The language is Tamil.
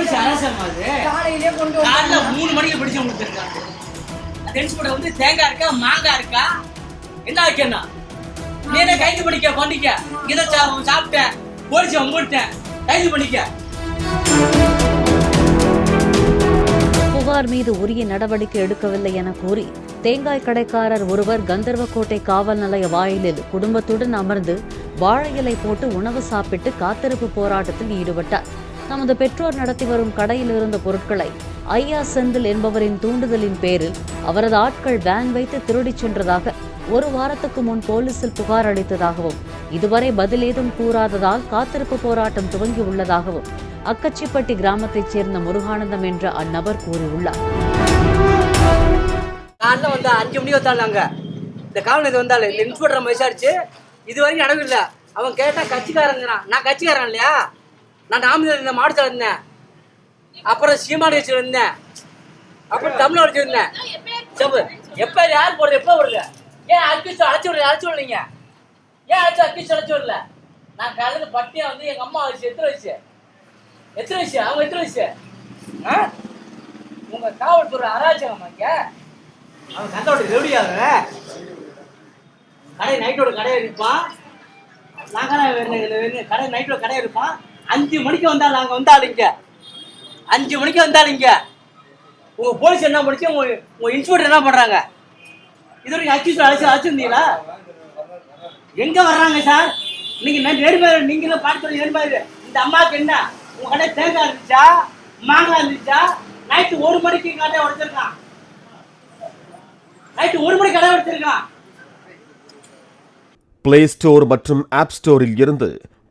போலீஸ் அரசம் அது. காலையிலே கொண்டு காலைல வந்தாங்க. மூணு மணிக்கு பிடிச்சு கொடுத்துருக்காங்க டென்ஸ் போட வந்து தேங்காய் இருக்கா மாங்காய் இருக்கா? என்ன வைக்கணும்? நீ என்ன கைது பண்ணிக்க பண்ணிக்க. இதை சா- சாப்பிட்டேன் போலீஸ் வம்பிட்டேன் கைது பண்ணிக்க. புகார் மீது உரிய நடவடிக்கை எடுக்கவில்லை என கூறி தேங்காய் கடைக்காரர் ஒருவர் கந்தர்வக்கோட்டை காவல் நிலைய வாயிலில் குடும்பத்துடன் அமர்ந்து வாழை இலை போட்டு உணவு சாப்பிட்டு காத்திருப்பு போராட்டத்தில் ஈடுபட்டார். தமது பெற்றோர் நடத்தி வரும் கடையில் இருந்த பொருட்களை ஐயா செந்தில் என்பவரின் தூண்டுதலின் பேரில் அவரது ஆட்கள் வேன் வைத்து திருடிச் சென்றதாக ஒரு வாரத்துக்கு முன் போலீசில் புகார் அளித்ததாகவும் இதுவரை பதில் ஏதும் கூறாததால் காத்திருப்பு போராட்டம் துவங்கி உள்ளதாகவும் அக்கச்சிப்பட்டி கிராமத்தைச் சேர்ந்த முருகானந்தம் என்ற அந்நபர் கூறியுள்ளார். காலைல வந்து அஞ்சு மணிக்கு வந்தாங்க இந்த காவல் இது வந்தாலும் இன்ஸ்பெக்டர் விசாரிச்சு இது வரைக்கும் நடவு இல்லை அவன் கேட்டா கட்சிக்காரங்கிறான் நான் கட்சிக்காரன் இல்லையா? நான் நாமினல் இருந்தேன் மாவட்டத்தில் இருந்தேன். அப்புறம் சீமாடி இருந்தேன். அப்புறம் தமிழ் வச்சிருந்தேன் செப்பு எப்போ யார் போடுறது எப்போ வருது? ஏன் அக்கிச்சு அழைச்சி விடல அழைச்சி விடலீங்க? ஏன் அழைச்சி அக்கிச்சு அழைச்சி விடல? நான் காலையில் பட்டியா வந்து எங்கள் அம்மா வச்சு எத்தனை வயசு எத்தனை வயசு அவங்க எத்தனை வயசு ஆ? உங்கள் காவல்துறை அராஜகம் இங்க? அவன் கந்தோட ரெடியாக கடை நைட்டோட கடை இருப்பான் நாங்கள் கடை நைட்டோட கடை இருப்பான் அஞ்சு மணிக்கு வந்தால் நாங்கள் வந்தால் இங்கே. அஞ்சு மணிக்கு வந்தால் இங்கே. உங்கள் போலீஸ் என்ன பண்ணிச்சு? உங்கள் உங்கள் இன்ஸ்பெக்டர் என்ன பண்ணுறாங்க இது வரைக்கும் அச்சு அழைச்சி அழைச்சிருந்தீங்களா எங்கே வர்றாங்க சார்? நீங்கள் நான் நேர்மையா நீங்களும் பார்த்து நேர்மையா இந்த அம்மாவுக்கு என்ன? உங்கள் கடை தேங்காய் இருந்துச்சா? மாங்காய் இருந்துச்சா? நைட்டு ஒரு மணிக்கு கடை உடைச்சிருக்கான். நைட்டு ஒரு மணிக்கு கடை உடைச்சிருக்கான். பிளே ஸ்டோர் மற்றும் ஆப் ஸ்டோரில் இருந்து